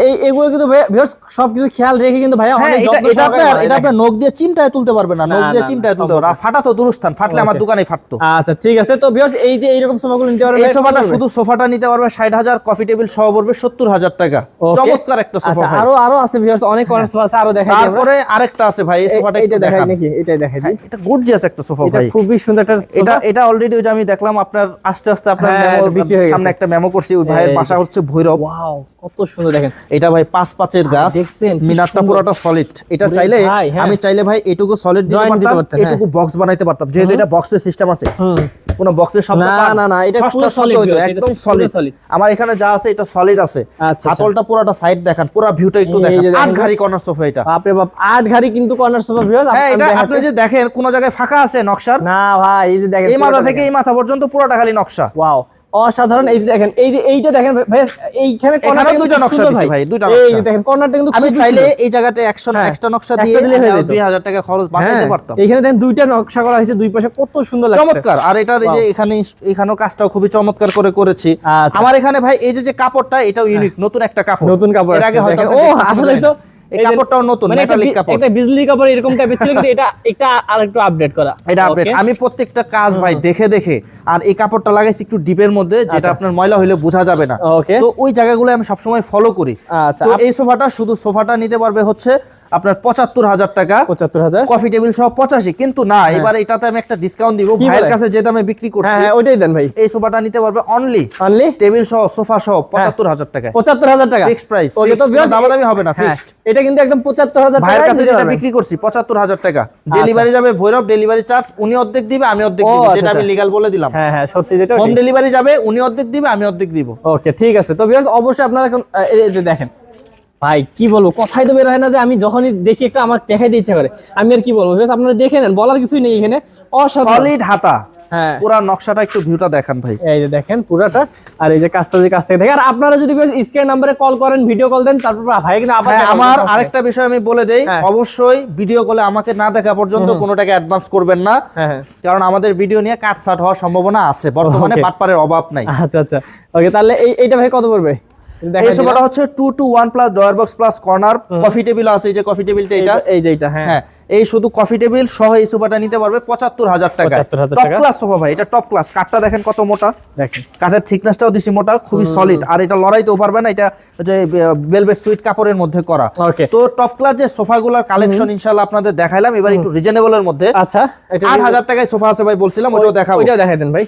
এই এগুলো কিন্তু ভিউয়ার্স সবকিছু খেয়াল রেখে কিন্তু ভাইয়া হ্যাঁ অনেক এটা আপনার এটা। আপনার নখ দিয়ে চিমটায় তুলতে পারবে না নখ দিয়ে চিমটায় তুলতে পারবে না। ফাটা তো দুরস্থান ফাটলে আমার Okay. দোকানে ফাটতো। আচ্ছা ঠিক আছে। তো ভিউয়ার্স এই যে এইরকম সোফাগুলো নিতে পারবেন এই সোফাটা শুধু সোফাটা নিতে পারবে ষাট হাজার কফি টেবিল সহ পড়বে সত্তর হাজার টাকা। Okay. চমৎকার একটা সোফা ভাই। আরও আরও আছে ভিউয়ার্স অনেক কর্নার আছে আরও দেখাই তারপরে আরেকটা আছে ভাই এই এই- সোফাটা এইটা দেখাই নাকি? এটাই দেখাই দিই এটা গর্জিয়াস একটা সোফা এটা খুবই সুন্দর একটা এটা এটা অলরেডি ওই যে আমি দেখলাম আপনার আস্তে আস্তে আপনার হ্যাঁ, মেমো হয়ে সামনে একটা মেমো করছি ওই ভাইয়ের বাসা হচ্ছে ভৈরব। ওয়াও কত সুন্দর দেখেন। এটা ভাই পাঁচ পাঁচের গাছ দেখছেন মিনারটা পুরোটা সলিড এটা চাইলে হ্যাঁ। আমি চাইলে ভাই এটুকু সলিড দিতে পারতাম হ্যাঁ। এটুকু বক্স বানাইতে পারতাম যেহেতু এটা বক্সের সিস্টেম আছে। কোনো বক্সের শব্দ না, না, না, এটা পুরো এটা একদম সলিড আমার এখানে যা আছে এটা সলিড আছে। আচ্ছা, আচ্ছা। হাতলটা পুরোটা সাইড দেখান পুরো ভিউটা একটু দেখেন। আট ঘাড়ি কর্নার সোফা এটা। বাপরে বাপ আট ঘাড়ি কিন্তু কর্নার সোফা ভিউয়ার্স এটা আপনি যে দেখেন কোন জায়গায় ফাঁকা আছে নকশা না ভাই এই যে দেখেন এই মাথা থেকে এই মাথা পর্যন্ত পুরোটা খালি নকশা। ওয়াও অসাধারণ। এই দেখেন এই যে এইটা দেখেন এইখানে corner টা দুইটা নকশা দিছে ভাই, দুইটা এই যে দেখেন কর্নারটা কিন্তু আমি চাইলে এই জায়গাতে একশো হ্যাঁ, এক্সট্রা নকশা দিয়ে দিলে হয়ে যেত। দুই হাজার টাকা খরচ বাঁচাইতে হ্যাঁ, পারতাম। এইখানে দেখেন দুইটা নকশা করা হয়েছে দুই পাশে কত সুন্দর লাগছে। চমৎকার। আর এটার এই যে এখানে এখানেও কাজটাও খুবই চমৎকার করে করেছি। আচ্ছা। আমার এখানে ভাই এই যে যে কাপড়টা এটাও ইউনিক নতুন একটা কাপড়। নতুন কাপড় এর আগে হয়তো ও আসলে তো এই কাপড়টাও নতুন মানে মেটালিক কাপড়। এটা বিজলি কাপড় এরকম টাইপের ছিল কিন্তু এটা একটা আরেকটু আপডেট করা। এটা আপডেট আমি প্রত্যেকটা কাজ ভাই দেখে দেখে আর এই কাপড়টা লাগাইছি একটু ডিপের মধ্যে যেটা আচ্ছা। আপনার ময়লা হইলে বোঝা যাবে না। তো ওই জায়গাগুলো আমি সবসময় ফলো করি। আচ্ছা। তো এই সোফাটা শুধু সোফাটা নিতে পারবে হচ্ছে আপনার পঁচাত্তর হাজার টাকা। পঁচাত্তর হাজার। কফি টেবিল সহ পঁচাশি কিন্তু না এবার এটাতে আমি একটা ডিসকাউন্ট দিব। ভাইয়ের কাছে যে দামে বিক্রি হ্যাঁ করছি হ্যাঁ ওইটাই দেন ভাই। এই সোফাটা নিতে পারবে অনলি অনলি টেবিল সহ সোফা সহ পঁচাত্তর হাজার টাকা পঁচাত্তর হাজার টাকা। Fixed price, ওকে তো দামাদামি হবে না, হ্যাঁ, fixed। এটা কিন্তু একদম পঁচাত্তর হাজার ভাইয়ের কাছে যেটা বিক্রি করছি পঁচাত্তর হাজার টাকা। ডেলিভারি যাবে ভৈরব ডেলিভারি চার্জ উনি অর্ধেক দিবে আমি অর্ধেক দিব আচ্ছা, যেটা আমি আচ্ছা। লিগাল বলে দিলাম। হ্যাঁ হ্যাঁ সত্যি যেটা হোম ডেলিভারি যাবে উনি অর্ধেক দিবে আমি অর্ধেক দিব। ওকে ঠিক আছে। তো ভিউয়ার্স অবশ্যই আপনারা এখন দেখেন ভাই কি বলব? কথাই তো বের হয় না যে আমি যখনই দেখি একটা আমার দেখাই দিতে ইচ্ছা করে। আমি আর কি বলব? আপনারা দেখে নেন বলার কিছুই নেই এখানে। অসাধারণ। সলিড হাতা। হ্যাঁ। পুরা নকশাটা একটু ভিউটা দেখান ভাই। এই যে দেখেন পুরাটা। আর এই যে কাজটা যে কাছ থেকে আর আপনারা যদি স্ক্রিন নাম্বারে কল করেন ভিডিও কল দেন তারপর ভাই কিন্তু আবার হ্যাঁ আমার আরেকটা বিষয় আমি বলে দেই। হ্যাঁ। অবশ্যই ভিডিও কলে আমাকে না দেখা পর্যন্ত কোনো টাকা অ্যাডভান্স করবেন না। কারণ আমাদের ভিডিও নিয়ে কাট সাট হওয়ার সম্ভাবনা আছে। বর্তমানে. বাটপারের অভাব নাই। আচ্ছা আচ্ছা। ওকে তাহলে এই এইটা ভাই কত পড়বে? এই। সোফাটা হচ্ছে two two one plus drawer box plus corner coffee table আছে এই যে কফি টেবিলটা এটা। এই যে এইটা হ্যাঁ। হ্যাঁ এই শুধু কফি টেবিল সহ এই সোফাটা নিতে পারবে পঁচাত্তর হাজার টাকা 75,000 টপ ক্লাস সোফা ভাই এটা টপ ক্লাস কাঠটা দেখেন কত মোটা। দেখেন। কাঠের থিকনেসটাও দিছি মোটা খুবই সলিড আর এটা লড়াইতেও পারবে না এটা যে ভেলভেট সুইট কাপড়ের মধ্যে করা। তো টপ ক্লাস যে সোফাগুলোর কালেকশন ইনশাআল্লাহ আপনাদের দেখাইলাম এবার একটু রিজনেবলের মধ্যে। আচ্ছা। এটা আট হাজার টাকায় সোফা আছে ভাই বলছিলাম ওটাও দেখাবো। ওইটাও দেখাই দেন ভাই।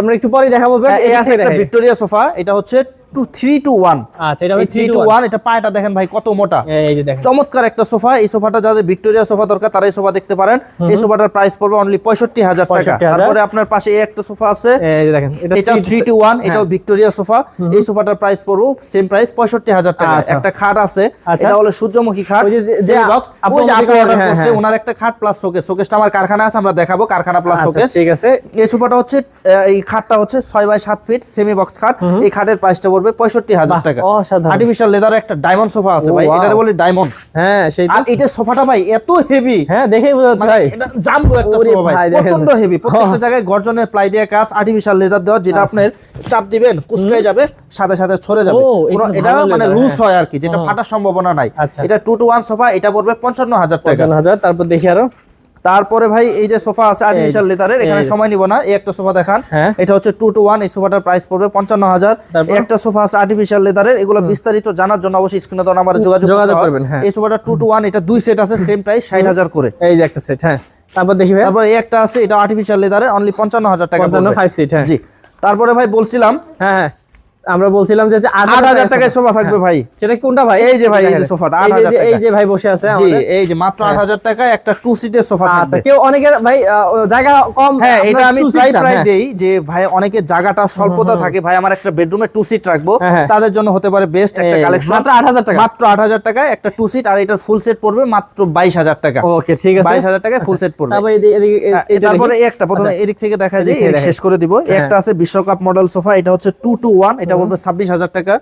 আমরা একটু পরেই দেখাবো হ্যাঁ, এই আছে একটা ভিক্টোরিয়া সোফা এটা হচ্ছে টু থ্রি টু ওয়ান আচ্ছা এটা থ্রি টু ওয়ান এটা পায়টা দেখেন ভাই কত মোটা। এই যে দেখেন। চমৎকার একটা সোফা এই সোফাটা যাদের ভিক্টোরিয়া সোফা দরকার তারা এই সোফা দেখতে পারেন। এই সোফাটার প্রাইস পড়বে অনলি পঁয়ষট্টি হাজার টাকা। তারপরে আপনার পাশে এই একটা সোফা আছে। দেখেন এটা এটা থ্রি টু ওয়ান এটাও ভিক্টোরিয়া সোফা। এই সোফাটার প্রাইস পড়ব সেম প্রাইস পঁয়ষট্টি হাজার টাকা। একটা খাট আছে। আচ্ছা। এটা হলো সূর্যমুখী খাট। যে- হ্যাঁ, করছে, হ্যাঁ। ওনার একটা খাট প্লাস শোকেস শোকেসটা আমার কারখানা আছে আমরা দেখাবো কারখানা প্লাস আচ্ছা শোকেস ঠিক আছে। এই সোফাটা হচ্ছে এই খাটটা হচ্ছে ছয় বাই সাত ফিট সেমি বক্স খাট। এই খাটের প্রাইসটা পড়বে পঁয়ষট্টি হাজার টাকা। আর্টিফিশিয়াল লেদারের একটা ডায়মন্ড সোফা আছে ভাই। এটারে বলি ডায়মন্ড হ্যাঁ সেই আর এটা সোফাটা ভাই এত হেভি হ্যাঁ দেখেই বোঝা যাচ্ছে ভাই। এটা জাম্বো একটা সোফা ভাই প্রচণ্ড হেভি প্রত্যেকটা জায়গায় গর্জনের প্লাই দিয়ে কাজ আর্টিফিশিয়াল লেদার দেওয়া যেটা আপনার চাপ দিবেন কুচকায় যাবে সাথে সাথে ছড়ে যাবে। এটা মানে লুজ হ্যাঁ। হয় আর কি যেটা ফাটার সম্ভাবনা নাই। আচ্ছা। এটা টু টু ওয়ান সোফা এটা পড়বে পঞ্চান্ন হাজার টাকা। হাজার তারপর দেখি আরও। তারপরে ভাই এই যে সোফা আছে আর্টিফিশিয়াল লেদারের এখানে সময় নিব না এই একটা সোফা দেখান। হ্যাঁ। এটা হচ্ছে টু টু ওয়ান এই সোফাটার প্রাইস পড়বে পঞ্চান্ন হাজার? একটা সোফা আছে আর্টিফিশিয়াল লেদারের এগুলো বিস্তারিত জানার জন্য অবশ্যই স্ক্রিনে দেওয়া নাম্বারে যোগাযোগ। করবেন, হ্যাঁ। এই সোফাটা টু টু ওয়ান এটা দুই সেট আছে সেম প্রাইস ষাট হাজার করে। এই যে একটা সেট হ্যাঁ। তারপর দেখি ভাই। তারপর এই একটা আছে এটা আর্টিফিশিয়াল লেদারের অনলি পঞ্চান্ন হাজার টাকা পঞ্চান্ন। ফাইভ সিট হ্যাঁ। জি। তারপরে ভাই বলছিলাম হ্যাঁ হ্যাঁ। আমরা বলছিলাম যে আট হাজার টাকায় সোফা থাকবে ভাই। সেটা কোনটা ভাই? এই যে ভাই, এই যে সোফাটা, এই যে- 8,000 এই যে ভাই বসে আছে জি এই যে মাত্র আট হাজার টাকায় একটা টু সিটের সোফা আচ্ছা কেউ অনেকের ভাই জায়গা কম হ্যাঁ এটা আমি প্রায় প্রায় হ্যাঁ। দেই যে ভাই অনেকের জায়গাটা স্বল্পতা থাকে। ভাই আমার একটা বেডরুমে টু সিট রাখব। হ্যাঁ, হ্যাঁ। তাদের জন্য হতে পারে বেস্ট একটা কালেকশন মাত্র 8,000 টাকা? মাত্র আট হাজার টাকায় একটা টু সিট আর এটার ফুল সেট পড়বে মাত্র বাইশ হাজার টাকা। ওকে ঠিক আছে। বাইশ হাজার টাকায় ফুল সেট পড়বে। তারপর হ্যাঁ, এই একটা প্রথমে আচ্ছা। এদিক থেকে দেখা যায়। শেষ করে দিব। হ্যাঁ। একটা আছে বিশ্বকাপ মডেল সোফা এটা হচ্ছে টু টু ওয়ান এটা পড়বে ছাব্বিশ হাজার টাকা।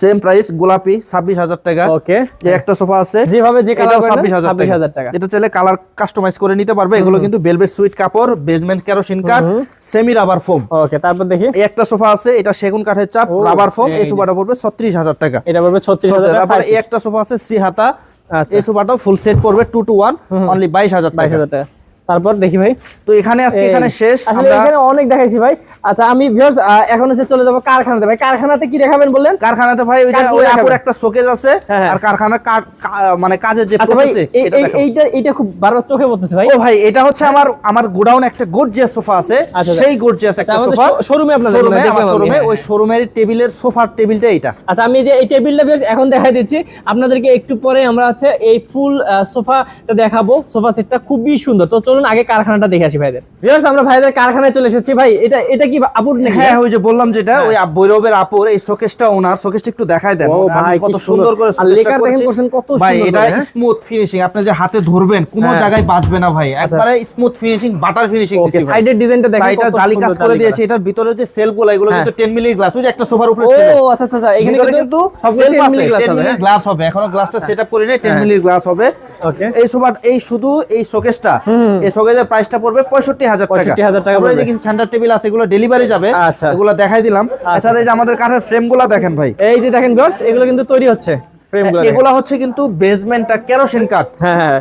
সেম প্রাইস গোলাপি ছাব্বিশ হাজার টাকা। ওকে একটা সোফা আছে। যেভাবে যে কালার ছাব্বিশ হাজার টাকা। এটা চাইলে কালার কাস্টমাইজ করে নিতে পারবে। এগুলো কিন্তু বেলভেট সুইট কাপড় বেজমেন্ট কেরোসিন কাঠ সেমি রাবার ফোম ওকে তারপর দেখি। একটা সোফা আছে এটা সেগুন কাঠের চাপ রাবার ফোম এই সোফাটা পড়বে ছত্রিশ হাজার টাকা। এটা পড়বে ছত্রিশ হাজার টাকা একটা সোফা আছে সি হাতা। আচ্ছা। এই সোফাটাও ফুল সেট পড়বে টু টু ওয়ান অনলি বাইশ হাজার বাইশ হাজার টাকা। তারপর দেখি ভাই। তো এখানে আজকে এখানে শেষ আসলে আমরা এখানে অনেক দেখাইছি ভাই। আচ্ছা আমি আহ, এখন হচ্ছে চলে যাব কারখানাতে। ভাই কারখানাতে কি দেখাবেন বললেন? কারখানাতে ভাই ওই যে ওই আপুর একটা শোকেজ আছে হ্যাঁ, হ্যাঁ। আর কারখানার কা- কা- মানে কাজের যে আচ্ছা প্রসেস এই- এই- এইটা এইটা খুব বারবার চোখে পড়তেছে ভাই। ও ভাই এটা হচ্ছে আমার আমার গোডাউন একটা গর্জিয়াস সোফা আছে। আচ্ছা, সেই গর্জিয়াস একটা সোফা শো- showroom এ আপনাদের শোরুমে আমার শোরুমে হ্যাঁ, ওই শোরুমের টেবিলের সোফার টেবিলটা এটা আচ্ছা আমি যে এই টেবিলটা viewers এখন দেখাই দিচ্ছি আপনাদেরকে একটু পরে আমরা হচ্ছে এই ফুল সোফাটা দেখাবো। সোফা সেটটা খুবই সুন্দর। তো চলুন আগে কারখানাটা দেখে আসি ভাইদের। ভিউয়ার্স আমরা ভাইদের কারখানায় চলে এসেছি। ভাই এটা এটা কি আপুর নাকি? হ্যাঁ ওই যে বললাম যেটা ওই আপ- ভৈরবের আপুর এই শোকেসটা ওনার শোকেসটা একটু দেখাই দেন। ভাই, কত সুন্দর। সুন্দর। করে লেকার দেখেন করেছি। করছেন কত ভাই এটা হ্যাঁ? স্মুথ ফিনিশিং আপনি যে হাতে ধরবেন কোনো হ্যাঁ। জায়গায় বাজবে না ভাই। একবারে smooth finishing butter finishing okay সাইডের ডিজাইনটা দেখেন কত জালি সুন্দর কাজ করে দিয়েছে এটার ভিতরে যে সেলগুলো এগুলো হ্যাঁ। কিন্তু 10 মিলি গ্লাস ওই যে একটা সোফার উপরে ও ছিল আচ্ছা আচ্ছা আচ্ছা এখানে কিন্তু সেলফ 10 আছে। মিলি গ্লাস হবে হ্যাঁ? এখনও গ্লাসটা সেটআপ করি নাই 10 মিলি গ্লাস হবে। এই সোফা এই শুধু এই শোকেসটা এই শোকেসের প্রাইসটা পড়বে 65000 টাকা। 65,000 টাকা তারপরে এই যে পড়বে। কিছু সেন্টার টেবিল আছে এগুলো ডেলিভারি যাবে। আচ্ছা। এগুলো দেখাই দিলাম। এছাড়া এই যে আমাদের কাঠের ফ্রেমগুলো দেখেন ভাই। এই যে দেখেন ভিউয়ার্স এগুলো কিন্তু তৈরি হচ্ছে এগুলা হচ্ছে কিন্তু বেসমেন্টটা কেরোসিন কাঠ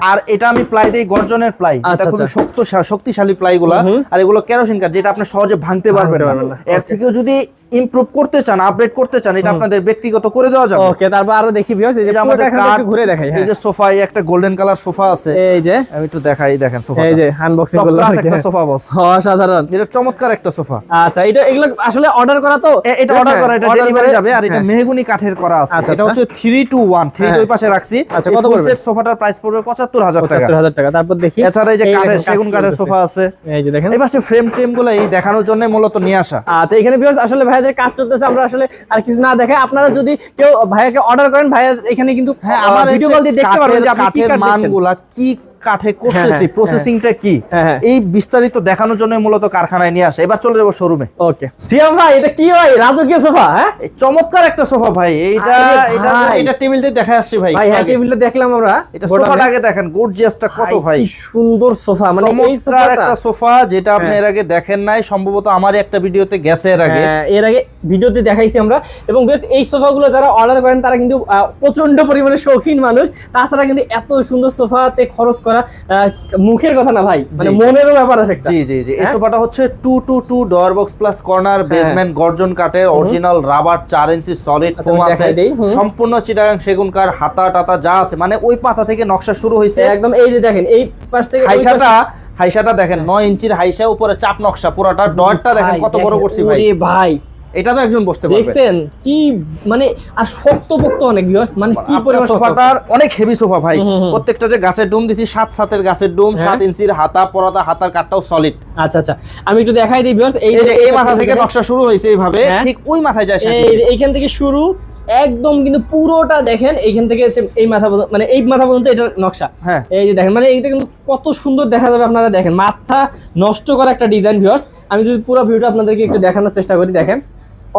আর এটা আমি প্লাই দেই গর্জনের প্লাই এটা আচ্ছা, আচ্ছা। শক্ত শক্তিশালী প্লাই গুলা আর এগুলো কেরোসিন কাঠ যেটা আপনি সহজে ভাঙতে পারবেন না। এর থেকেও যদি ইমপ্রুভ করতে চান আপডেট করতে চান এটা আপনাদের ব্যক্তিগত করে দেওয়া যাবে। ওকে তারপর আরও দেখি ভিউয়ার্স এই যে আমাদের একটু ঘুরে দেখাই এই হ্যাঁ। যে সোফা একটা গোল্ডেন কালার সোফা আছে। এই যে। আমি একটু দেখাই দেখেন সোফা এই যে আনবক্সিং করলাম একটা সোফা বস অসাধারণ। এটা চমৎকার একটা সোফা। আচ্ছা এটা এগুলো আসলে অর্ডার করা তো? এটা অর্ডার করা এটা ডেলিভারি যাবে আর এটা হ্যাঁ। মেহগুনি কাঠের করা আছে। আচ্ছা, এটা আচ্ছা। হচ্ছে 3 টু 1 3 হ্যাঁ। ওই পাশে রাখছি। আচ্ছা, কত পড়বে? set সোফাটার প্রাইস পড়বে 75000 টাকা। 75000 টাকা। তারপর দেখি। এছাড়া এই যে কাঠের সেগুন কাঠের সোফা আছে। এই যে দেখেন। এই পাশে ফ্রেম টেমগুলো এই দেখানোর জন্য মূলত নিয়ে আসা। আচ্ছা এখানে ভিউয়ার্স আসলে ভাইয়াদের কাজ চলতেছে আমরা আসলে আর কিছু না দেখে আপনারা যদি কেউ ভাইয়াকে অর্ডার করেন ভাইয়া এখানে কিন্তু হ্যাঁ আমার ভিডিও কল দিয়ে দেখতে পারবেন যে আপনি কি মানগুলা কি কাঠে করতেছি। হ্যাঁ, প্রসেসিংটা কি? হ্যাঁ, হ্যাঁ। এই বিস্তারিত দেখানোর জন্য মূলত কারখানায় নিয়ে আসে। এবার চলে যাব শোরুমে ওকে সিয়াম ভাই এটা কি ভাই? রাজকীয় সোফা হ্যাঁ? চমৎকার একটা সোফা ভাই। এইটা এটা এটা টেবিলটা দেখা আসছে ভাই। ভাই হ্যাঁ টেবিলটা দেখলাম আমরা। এটা। সোফাটা আগে দেখেন গর্জিয়াসটা কত ভাই কি সুন্দর সোফা। মানে এই সোফাটা একটা সোফা যেটা আপনি। এর আগে দেখেন নাই। সম্ভবত আমার একটা ভিডিওতে গেছে এর আগে। এর আগে ভিডিওতে দেখাইছি আমরা। এবং বেশ এই সোফাগুলো যারা অর্ডার করেন তারা কিন্তু প্রচণ্ড পরিমাণে শৌখিন মানুষ। তাছাড়া কিন্তু এত সুন্দর সোফাতে খরচ করা আহ, মুখের কথা না ভাই মানে মনেরও ব্যাপার আছে জি জি জি। এই হ্যাঁ? সোফাটা হচ্ছে two two two door box plus corner basement গর্জন কাঠের অরিজিনাল রাবার চার ইঞ্চি সলিড আচ্ছা, ফোম আছে। সম্পূর্ণ চিটাগাং সেগুন কাঠ হাতা টাতা যা আছে মানে ওই পাতা থেকে নকশা শুরু হয়েছে। একদম এই যে দেখেন এই পাশ থেকে হাইসাটা হাইসাটা দেখেন নয় ইঞ্চির হাইসা উপরে চাপ নকশা পুরোটা ডটটা দেখেন কত বড় করছি ভাই। ভাই। এটা তো একজন বসতে পারবে। দেখছেন কি মানে আর শক্ত পোক্ত অনেক ভিউয়ার্স মানে কি পরিমাণ সোফাটার অনেক হেভি সোফা ভাই। প্রত্যেকটা যে গাছের ডুম দিছি সাত সাতের গাছের ডুম হ্যাঁ। সাত ইঞ্চির হাতা পরাতা হাতার কাঠটাও সলিড আচ্ছা আচ্ছা। আমি একটু দেখাই দিই ভিউয়ার্স এই যে এই মাথা থেকে নকশা শুরু হয়েছে এইভাবে হ্যাঁ। ঠিক ওই মাথায় যায় এই এইখান থেকে শুরু একদম কিন্তু পুরোটা দেখেন এইখান থেকে এই মাথা পর্যন্ত মানে এই মাথা পর্যন্ত এটা নকশা। হ্যাঁ। এই যে দেখেন মানে এইটা কিন্তু কত সুন্দর দেখা যাবে আপনারা দেখেন। মাথা নষ্ট করা একটা ডিজাইন ভিউয়ার্স আমি যদি পুরো ভিডিওটা আপনাদেরকে একটু দেখানোর চেষ্টা করি দেখেন।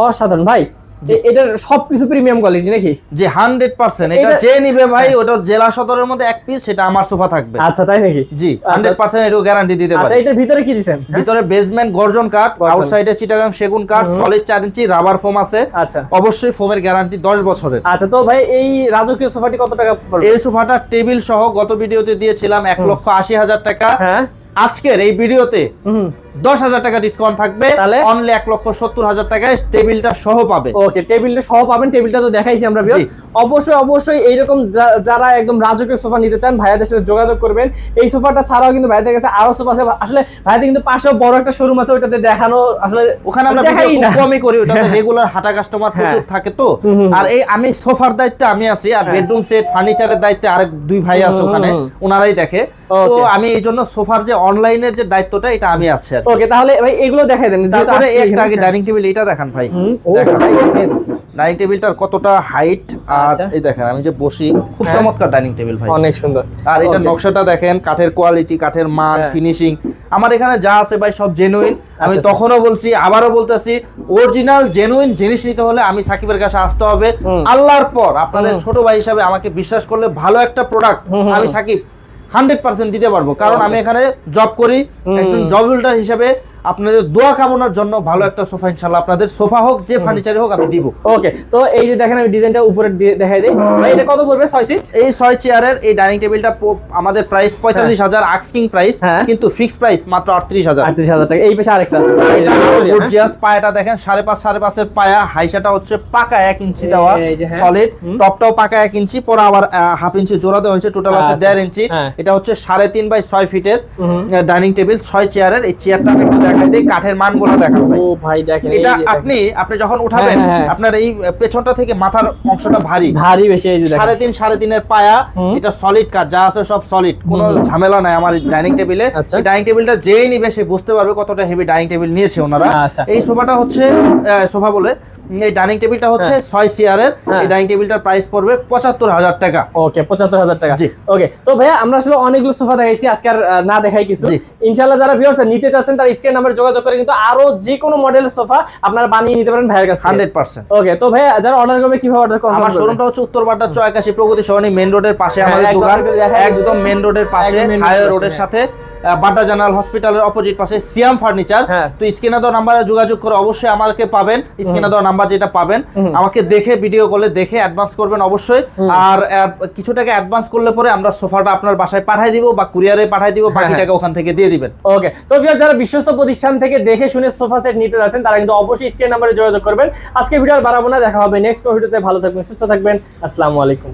অসাধারণ ভাই। যে এটার সবকিছু প্রিমিয়াম কোয়ালিটি নাকি? যে হান্ড্রেড পার্সেন্ট এটা যে নিবে ভাই ওটা জেলা সদরের মধ্যে এক পিস সেটা আমার সোফা থাকবে। আচ্ছা তাই নাকি? জি আচ্ছা। হান্ড্রেড পার্সেন্ট এটাও গ্যারান্টি দিতে আচ্ছা পারি। এটার ভিতরে কি দিছেন? হ্যাঁ? ভিতরে বেসমেন্ট গর্জন কাঠ। আউটসাইডে চিটাগাং সেগুন কাঠ সলিড চার ইঞ্চি রাবার ফোম আছে। আচ্ছা। অবশ্যই ফোমের গ্যারান্টি দশ বছরের। আচ্ছা তো ভাই এই রাজকীয় সোফাটি কত টাকা এই সোফাটা টেবিল সহ গত ভিডিওতে দিয়েছিলাম এক লক্ষ আশি হাজার টাকা। হ্যাঁ। আজকের এই ভিডিওতে দশ হাজার টাকা ডিসকাউন্ট থাকবে। তাহলে? অনলি এক লক্ষ সত্তর হাজার টাকায় টেবিলটা সহ পাবে। ওকে টেবিলটা সহ পাবেন টেবিলটা তো দেখাইছি আমরা অবশ্যই অবশ্যই এইরকম যারা একদম রাজকীয় সোফা নিতে চান ভাইয়াদের সাথে যোগাযোগ করবেন। এই সোফাটা ছাড়াও কিন্তু ভাইয়াদের কাছে আরও সোফা আছে। আসলে ভাইয়াদের কিন্তু পাশেও বড় একটা শোরুম আছে ওটাতে দেখানো আসলে ওখানে আমরা কমই করি ওটাতে রেগুলার হাঁটা কাস্টমার প্রচুর থাকে তো। আর এই আমি সোফার দায়িত্বে আমি আছি আর হ্যাঁ। বেডরুম সেট ফার্নিচারের দায়িত্বে আরেক দুই ভাই আছে ওখানে ওনারাই দেখে। তো আমি এই জন্য সোফার যে অনলাইনের যে দায়িত্বটা এটা আমি আছি আর। ওকে তাহলে ভাই এগুলো দেখাই দেন তারপরে একটা আগে ডাইনিং টেবিল এটা দেখান ভাই। দেখান। ডাইনিং টেবিলটার কতটা হাইট আর আচ্ছা। এই দেখেন আমি যে বসি খুব হ্যাঁ। চমৎকার ডাইনিং টেবিল ভাই। অনেক সুন্দর। আর এটা নকশাটা দেখেন কাঠের কোয়ালিটি কাঠের মান হ্যাঁ। ফিনিশিং আমার এখানে যা আছে ভাই সব জেনুইন আমি আচ্ছা, তখনও বলছি আবারও বলতেছি অরিজিনাল জেনুইন জিনিস নিতে হলে আমি সাকিবের কাছে আসতে হবে। আল্লাহর পর আপনাদের ছোট ভাই হিসাবে আমাকে বিশ্বাস করলে ভালো একটা প্রোডাক্ট আমি সাকিব। হান্ড্রেড পার্সেন্ট দিতে পারব কারণ আমি এখানে জব করি। একজন জব হোল্ডার হিসেবে আপনাদের দোয়া কামনার জন্য ভালো একটা সোফা ইনশাল্লাহ আপনাদের সোফা হোক যে ফার্নিচারে হোক আমি দিব। ওকে তো এই যে দেখেন আমি ডিজাইনটা উপরে দেখাই দিই। ভাই এটা কত পড়বে? ছয় সিট এই ছয় চেয়ারের এই ডাইনিং টেবিলটা আমাদের প্রাইস পঁয়তাল্লিশ হাজার আক্সকিং প্রাইস হ্যাঁ। কিন্তু ফিক্স প্রাইস মাত্র আটত্রিশ হাজার। আটত্রিশ হাজার টাকা। এই পাশে আরেকটা আছে। হ্যাঁ? গর্জিয়াস পায়াটা দেখেন সাড়ে পাঁচ সাড়ে পাঁচের পায়া। হাইসাটা হচ্ছে পাকা এক ইঞ্চি দেওয়া হ্যাঁ। সলিড টপটাও পাকা এক ইঞ্চি পরে আবার হাফ ইঞ্চি জোড়া দেওয়া হয়েছে টোটাল আছে আচ্ছা। দেড় ইঞ্চি। হ্যাঁ। এটা হচ্ছে সাড়ে তিন বাই ছয় ফিটের ডাইনিং টেবিল ছয় চেয়ারের এই চেয়ারটা আমি একটু দেখাই দিই কাঠের মানগুলো দেখান ও ভাই দেখেন এটা আপনি আপনি যখন উঠাবেন। আপনার এই পেছনটা থেকে মাথার অংশটা ভারী। ভারী বেশি এই যে সাড়ে তিন সাড়ে তিনের পায়া এটা সলিড কাঠ যা আছে সব সলিড কোনো ঝামেলা নাই আমার ডাইনিং টেবিলে আচ্ছা। ডাইনিং টেবিলটা যেই নিবে সে বুঝতে পারবে কতটা হেভি ডাইনিং টেবিল নিয়েছে ওনারা। আচ্ছা। এই সোফাটা হচ্ছে সোফা বলে এই ডাইনিং টেবিলটা হচ্ছে ছয় চেয়ারের হ্যাঁ। এই ডাইনিং টেবিলটার প্রাইস পড়বে পঁচাত্তর হাজার টাকা। ওকে পঁচাত্তর হাজার টাকা। ওকে তো ভাইয়া আমরা আসলে অনেকগুলো সোফা দেখাইছি আজকে আর না দেখাই কিছু। ইনশাল্লাহ যারা ভিউয়ার্স নিতে চাচ্ছেন তারা স্ক্রিন নাম্বার যোগাযোগ করে কিন্তু আরও যে কোনো মডেলের সোফা আপনারা বানিয়ে নিতে পারেন ভাইয়ের কাছে হান্ড্রেড পার্সেন্ট। ওকে তো ভাইয়া যারা অর্ডার করবে কীভাবে অর্ডার করবে আমার শোরুমটা হচ্ছে উত্তর বাড্ডা চয়কাশি প্রগতি সরণি মেন রোডের পাশে হ্যাঁ, আমাদের দোকান। একদম মেন রোডের পাশে হাইওয়ে রোডের হ্যাঁ। সাথে। বাড্ডা জেনারেল হসপিটালের অপোজিট পাশে সিয়াম ফার্নিচার। হ্যাঁ। তো স্ক্রিনে দেওয়া নাম্বারে যোগাযোগ করে অবশ্যই আমাকে পাবেন। স্ক্রিনে দেওয়া নাম্বার যেটা পাবেন আমাকে দেখে ভিডিও কলে দেখে অ্যাডভান্স করবেন অবশ্যই। আর কিছু টাকা অ্যাডভান্স করলে পরে আমরা সোফাটা আপনার বাসায় পাঠিয়ে দিব বা কুরিয়ারে পাঠিয়ে দিব বাকি হ্যাঁ। টাকা ওখান থেকে দিয়ে দিবেন। ওকে তো ভিউয়ার যারা বিশ্বস্ত প্রতিষ্ঠান থেকে দেখে শুনে সোফা সেট নিতে যাচ্ছেন তারা কিন্তু অবশ্যই স্ক্রিন নাম্বারে যোগাযোগ করবেন। আজকে ভিডিও আর বাড়াবো না দেখা হবে নেক্সট ভিডিওতে ভালো থাকবেন সুস্থ থাকবেন। আসসালামু আলাইকুম।